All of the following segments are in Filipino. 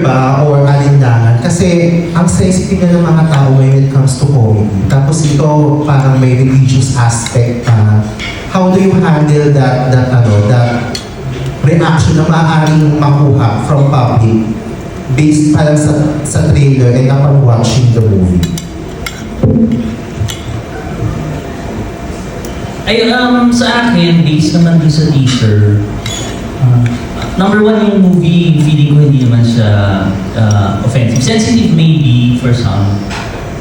ba or alinlangan? Kasi ang sensitive na ng mga tao when it comes to comedy. Tapos ito parang may religious aspect pa. How do you handle that, that, ano, that reaction na maaaring makuha from public based pa sa, sa trailer and upon watching the movie? Ay, um, sa akin, based naman din sa teaser, uh, number one yung movie, feeling ko hindi naman siya uh, offensive. Sensitive maybe for some,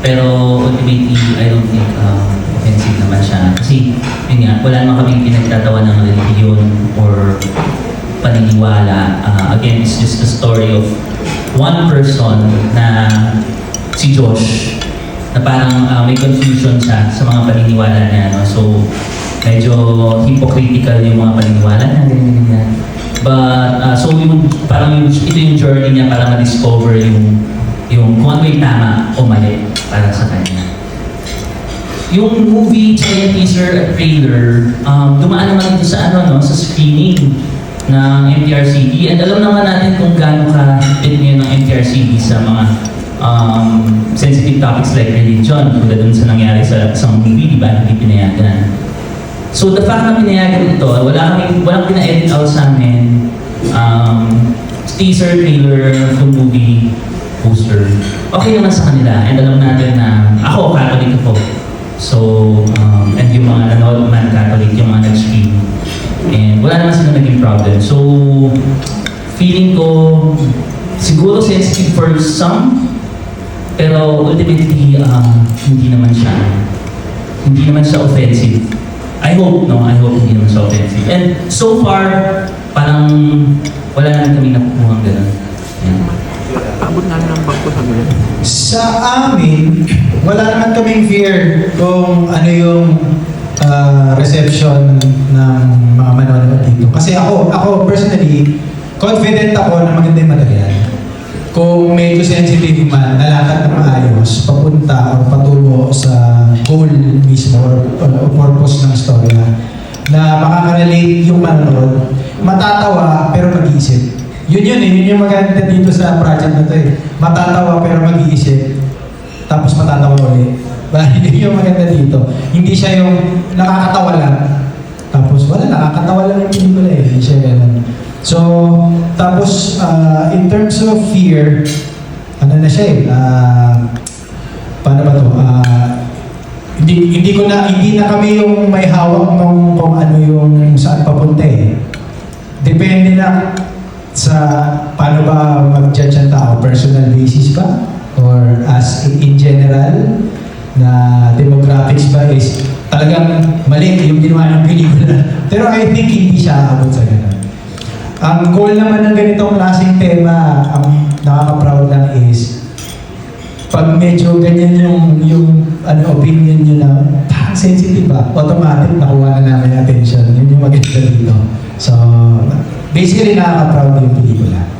pero ultimately, I don't think um, offensive naman siya. Kasi, yun nga, wala naman kaming pinagtatawa ng religion or paniniwala. Uh, again, it's just a story of one person na si Josh na parang uh, may confusion siya sa mga paniniwala niya. No? So, medyo hypocritical yung mga paniniwala niya, ganyan, ganyan. But, uh, so yung, parang yung, ito yung journey niya para ma-discover yung, yung kung ano yung tama o mali para sa kanya. Yung movie, yung teaser at trailer, um, dumaan naman ito sa ano, no, sa screening ng MTRCB. And alam naman natin kung gaano ka-hit ngayon ng MTRCB sa mga um, sensitive topics like religion, tulad dun sa nangyari sa isang movie, di ba, hindi pinayagan. So the fact na pinayagan ito, wala kami, walang pina-edit out sa amin. Um, teaser, trailer, full movie, poster. Okay naman sa kanila. And alam natin na ako, Catholic ako. So, um, and yung mga nanood man Catholic, yung mga nag-stream. And wala naman sila naging problem. So, feeling ko, siguro sensitive for some, pero ultimately, um, hindi naman siya, hindi naman siya offensive. I hope, no? I hope hindi naman siya offensive. And so far, parang wala naman kami nakukuha ganun. Yan. Abot na ng bangko sa ganyan. Sa amin, wala naman kaming fear kung ano yung ah, reception ng mga manonood dito. Kasi ako, ako personally, confident ako na maganda yung material. Kung medyo sensitive man, nalakad na maayos, papunta o patungo sa goal mismo or, or purpose ng storya na makaka-relate yung manonood, matatawa pero mag-iisip. Yun yun eh, yun yung maganda dito sa project na to eh. Matatawa pero mag-iisip, tapos matatawa ulit. Yun yung maganda dito. Hindi siya yung nakakatawa lang, tapos wala, nakakatawa lang yung pelikula eh. Hindi siya ganun. So, tapos ah, in terms of fear, ano na siya eh, ah, paano ba to? Ah, hindi hindi ko na hindi na kami yung may hawak nung kung ano yung saan papunta eh. Depende na sa paano ba mag-judge ang tao, personal basis ba? Or as in, general, na demographics ba is talagang mali yung ginawa ng pelikula. Pero I think hindi siya abot sa ganun. Ang goal naman ng ganitong klaseng tema, ang nakaka-proud lang is pag medyo ganyan yung yung ano opinion niyo na parang sensitive ba, automatic nakuha na namin attention. Yun yung maganda dito. So, basically nakaka-proud yung pelikula.